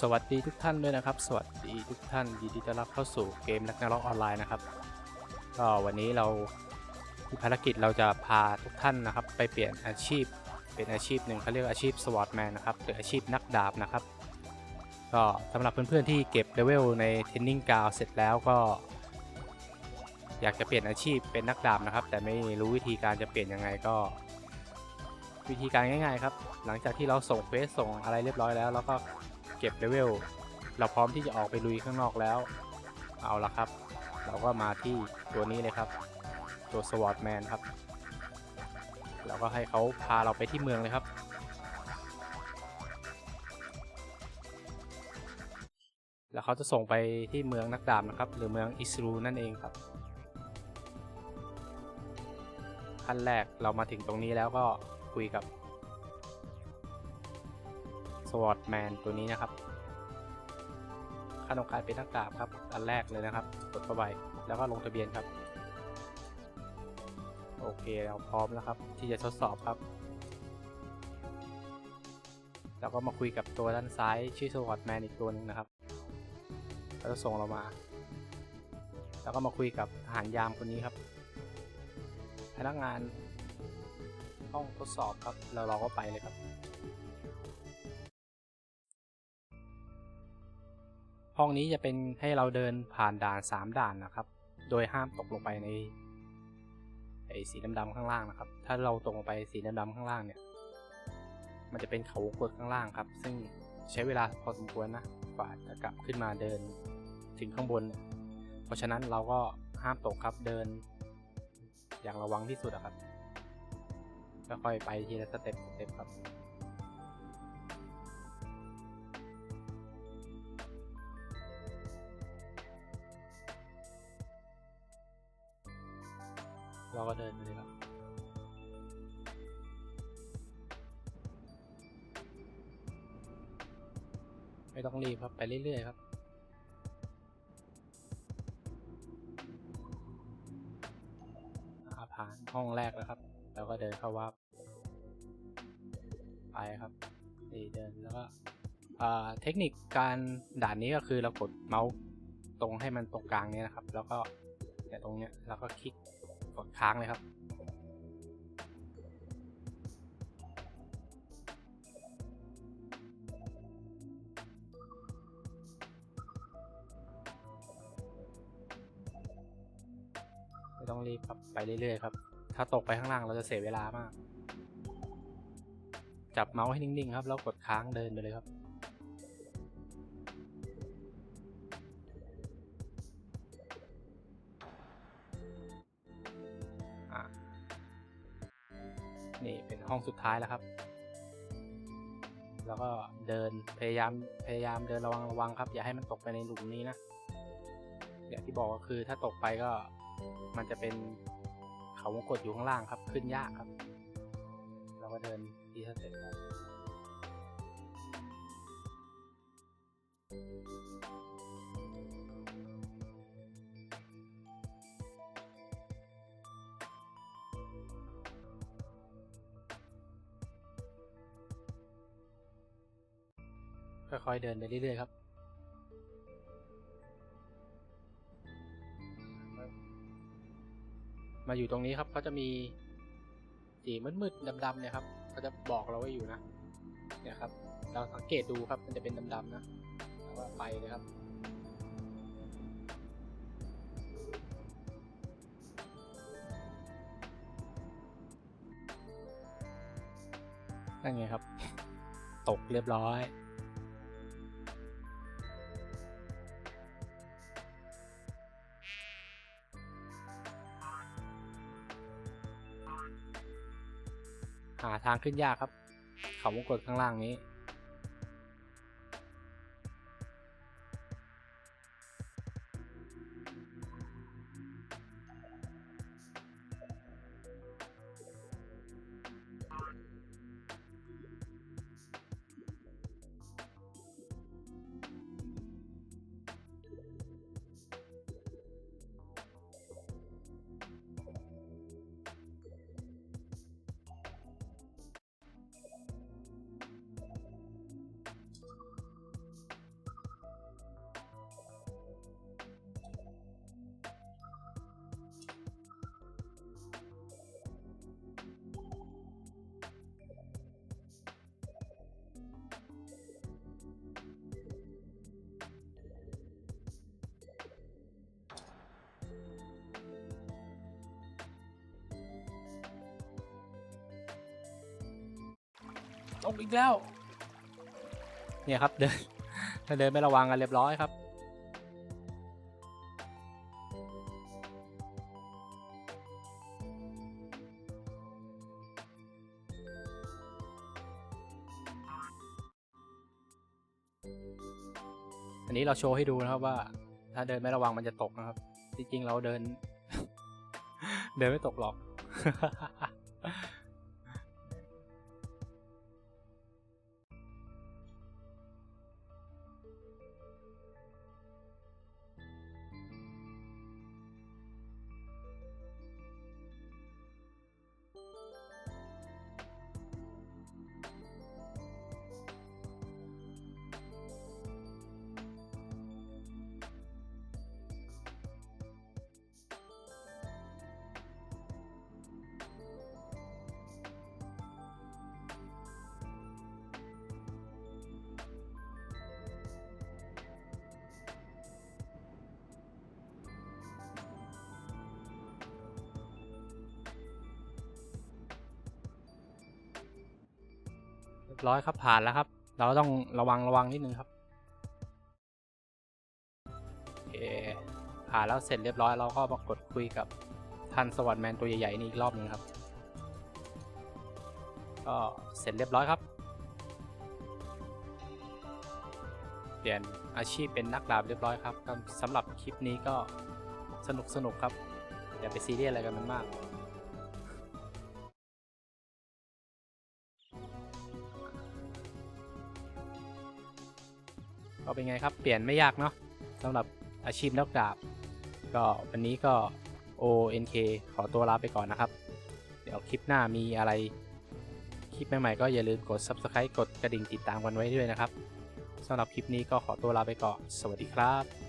สวัสดีทุกท่านด้วยนะครับ สวัสดีทุกท่านยินดีต้อนรับเข้าสู่เกมนักนรกออนไลน์นะครับก็วันนี้เราภารกิจเราจะพาทุกท่านนะครับ ไปเปลี่ยนอาชีพเป็นอาชีพหนึ่งเขาเรียกว่าอาชีพสวอตแมนนะครับหรืออาชีพนักดาบนะครับ ก็สำหรับเพื่อนๆที่เก็บเลเวลในเทนนิ่งกาวเสร็จแล้วก็ อยากจะเปลี่ยนอาชีพเป็นนักดาบนะครับ แต่ไม่รู้วิธีการจะเปลี่ยนยังไงก็วิธีการง่ายๆครับ หลังจากที่เราส่งเฟสส่งอะไรเรียบร้อยแล้ว แล้วก็ เก็บเลเวล เราพร้อมที่จะออกไปลุยข้างนอกแล้ว เอาละครับ เราก็มาที่ตัวนี้เลยครับ ตัวสวอตแมนครับ เราก็ให้เขาพาเราไปที่เมืองเลยครับ แล้วเขาจะส่งไปที่เมืองนักดาบนะครับ หรือเมืองอิสรูนั่นเองครับขั้นแรกเรามาถึงตรงนี้แล้วก็คุยกับ วอตแมนตัวนี้นะครับขั้นของการเป็นนักดาบครับ อันแรกเลยนะครับ กดเข้าไปแล้วก็ลงทะเบียนครับ โอเคเราพร้อมแล้วครับ ที่จะทดสอบครับแล้วก็มาคุยกับตัวด้านซ้ายชื่อสวอตแมนอีกตัวหนึ่งนะครับเขาจะส่งเรามา แล้วก็มาคุยกับทหารยามคนนี้ครับ พนักงานห้องทดสอบครับ แล้วเราก็ไปเลยครับ ห้องนี้จะเป็นให้เราเดินผ่านด่าน 3 ด่านนะครับ โดยห้ามตกลงไปในไอ้สีดำๆข้างล่างนะครับ ถ้าเราตกลงไปสีดำๆข้างล่างเนี่ย มันจะเป็นเขาวงกดข้างล่างครับ ซึ่งใช้เวลาพอสมควรนะกว่าจะกลับขึ้นมาเดินถึงข้างบน เพราะฉะนั้นเราก็ห้ามตกครับเดิน อย่างระวังที่สุดอะครับค่อยไปทีละสเต็ปสเต็ปครับ เราก็เดินไปเลยครับไม่ต้องรีบครับ ไปเรื่อยๆครับผ่านห้องแรกแล้วครับ แล้วก็เดินเข้าวับไปครับนี่เดินแล้วก็เทคนิคการด่านนี้ก็คือเรากดเมาส์ตรงให้มันตรงกลางเนี้นะครับ แล้วก็เนี่ตรงเนี้ยแล้วก็คลิก กดค้างเลยครับไม่ต้องรีบครับไปเรื่อยๆครับ ถ้าตกไปข้างล่างเราจะเสียเวลามาก จับเมาส์ให้นิ่งๆครับ แล้วกดค้างเดินไปเลยครับ นี่เป็นห้องสุดท้ายแล้วครับ แล้วก็เดินพยายามพยายามเดินระวังระวังครับ อย่าให้มันตกไปในหลุมนี้นะอย่างที่บอกก็คือถ้าตกไปก็มันจะเป็นเขาวงกดอยู่ข้างล่างครับ ขึ้นยากครับ เราก็เดินทีสเต็ปครับ ค่อยๆเดินไปเรื่อยๆครับมาอยู่ตรงนี้ครับเขาจะมีสีมืดๆดำๆเนี่ยครับเขาจะบอกเราไว้อยู่นะเนี่ยครับ เราสังเกตดูครับมันจะเป็นดำๆนะแล้วก็ไปเลยครับ นั่นไงครับ ตกเรียบร้อย หาทางขึ้นยากครับ เขาวงกดข้างล่างนี้ ตกอีกแล้ว เนี่ยครับเดินถ้าเดินไม่ระวังกันเรียบร้อยครับ อันนี้เราโชว์ให้ดูนะครับว่า ถ้าเดินไม่ระวังมันจะตกนะครับ จริงๆเราเดิน เดินไม่ตกหรอก บร้อยครับผ่านแล้วครับ เราต้องระวังระวังนิดนึงครับโอเคผ่านแล้วเสร็จเรียบร้อยเราก็มากดคุยกับท่านสวัสดแมนตัวใหญ่ๆนี่อีกรอบหนึงครับ ก็เสร็จเรียบร้อยครับ เปลี่ยนอาชีพเป็นนักดาบเรียบร้อยครับสำหรับคลิปนี้ก็สนุกสนุกครับอย่าไปซีเรียสอะไรกันมันมาก ก็เป็นไงครับ เปลี่ยนไม่ยากเนาะสำหรับอาชีพนักดาบ ก็วันนี้ก็ ONK ขอตัวลาไปก่อนนะครับ เดี๋ยวคลิปหน้ามีอะไร คลิปใหม่ๆก็อย่าลืมกด Subscribe กดกระดิ่งติดตามกันไว้ด้วยนะครับสำหรับคลิปนี้ก็ขอตัวลาไปก่อน สวัสดีครับ